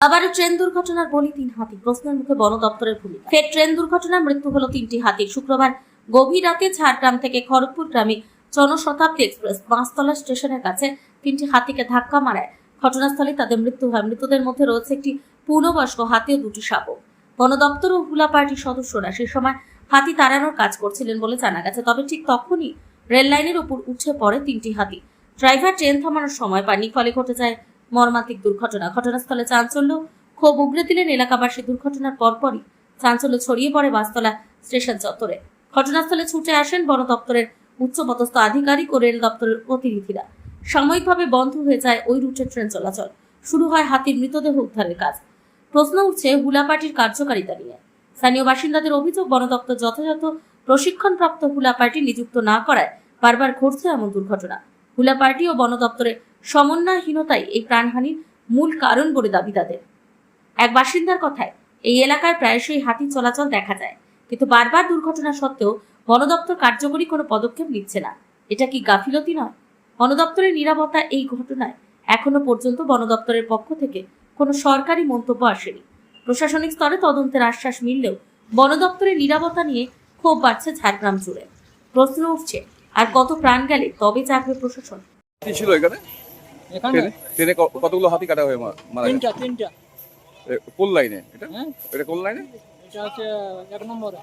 আবারও ট্রেন দুর্ঘটনার বলি তিন হাতি। প্রশ্নের মুখে বন দপ্তরের ভূমিকা। ফের ট্রেন দুর্ঘটনায় মৃত্যু হলো তিনটি হাতির শুক্রবার গভীর রাতে ঝাড়গ্রাম থেকে খড়গপুর গ্রামে জনশতাব্দী এক্সপ্রেস বাঁশতলা স্টেশনের কাছে তিনটি হাতিকে ধাক্কা মারায়। ঘটনাস্থলে তাদের মৃত্যু হয়। মৃতদের মধ্যে রয়েছে একটি পূর্ণবয়স্ক হাতি ও দুটি শাবক। বন দপ্তর ও হুলা পার্টির সদস্যরা সে সময় হাতি তাড়ানোর কাজ করছিলেন বলে জানা গেছে। তবে ঠিক তখনই রেল লাইনের উপর উঠে পড়ে তিনটি হাতি। ড্রাইভার ট্রেন থামানোর সময় পায়নি ফলে ঘটে যায় মর্মান্তিক দুর্ঘটনা। ঘটনাস্থলে চাঞ্চল্য, ক্ষোভ উগড়ে দিলেন এলাকাবাসী। দুর্ঘটনার পরপরই চাঞ্চল্য ছড়িয়ে পড়ে বাসতলা স্টেশন চত্বরে। ঘটনাস্থলে ছুটে আসেন বন দপ্তরের উচ্চপদস্থ আধিকারিক ও রেল দপ্তরের প্রতিনিধিরা সাময়িকভাবে বন্ধ হয়ে যায় ওই রুটে ট্রেন চলাচল। শুরু হয় হাতির মৃতদেহ উদ্ধারের কাজ। প্রশ্ন উঠছে হুলা পার্টির কার্যকারিতা নিয়ে। স্থানীয় বাসিন্দাদের অভিযোগ, বন দপ্তর যথাযথ প্রশিক্ষণপ্রাপ্ত হুলা পার্টি নিযুক্ত না করায় বারবার ঘটছে এমন দুর্ঘটনা। হুলা পার্টি ও বন দপ্তরের সমন্বয়হীনতাই এই প্রাণহানির মূল কারণ বলে দাবি তাদের। এক বাসিন্দার কথায়, এই এলাকায় প্রায়শই হাতি চলাচল দেখা যায়, কিন্তু বারবার দুর্ঘটনা সত্ত্বেও বন দপ্তর কার্যকরী কোনো পদক্ষেপ নিচ্ছে না। এটা কি গাফিলতি নয়? বন দপ্তরের নিরাপত্তা এই ঘটনায় এখনও পর্যন্ত বন দপ্তরের পক্ষ থেকে কোনো সরকারি মন্তব্য আসেনি। প্রশাসনিক স্তরে তদন্তের আশ্বাস মিললেও বন দপ্তরের নিরাপত্তা নিয়ে ক্ষোভ বাড়ছে ঝাড়গ্রাম জুড়ে। প্রশ্ন উঠছে, আর কত প্রাণ গেলে তবে জাগবে প্রশাসন? ছিল এখানে? এখানে ট্রেনে কতগুলো হাতি কাটা হয়ে মারা তিনটা তিনটা। কোন লাইনে? এটা? হ্যাঁ। এটা কোন লাইনে? এটা হচ্ছে এক নম্বরে।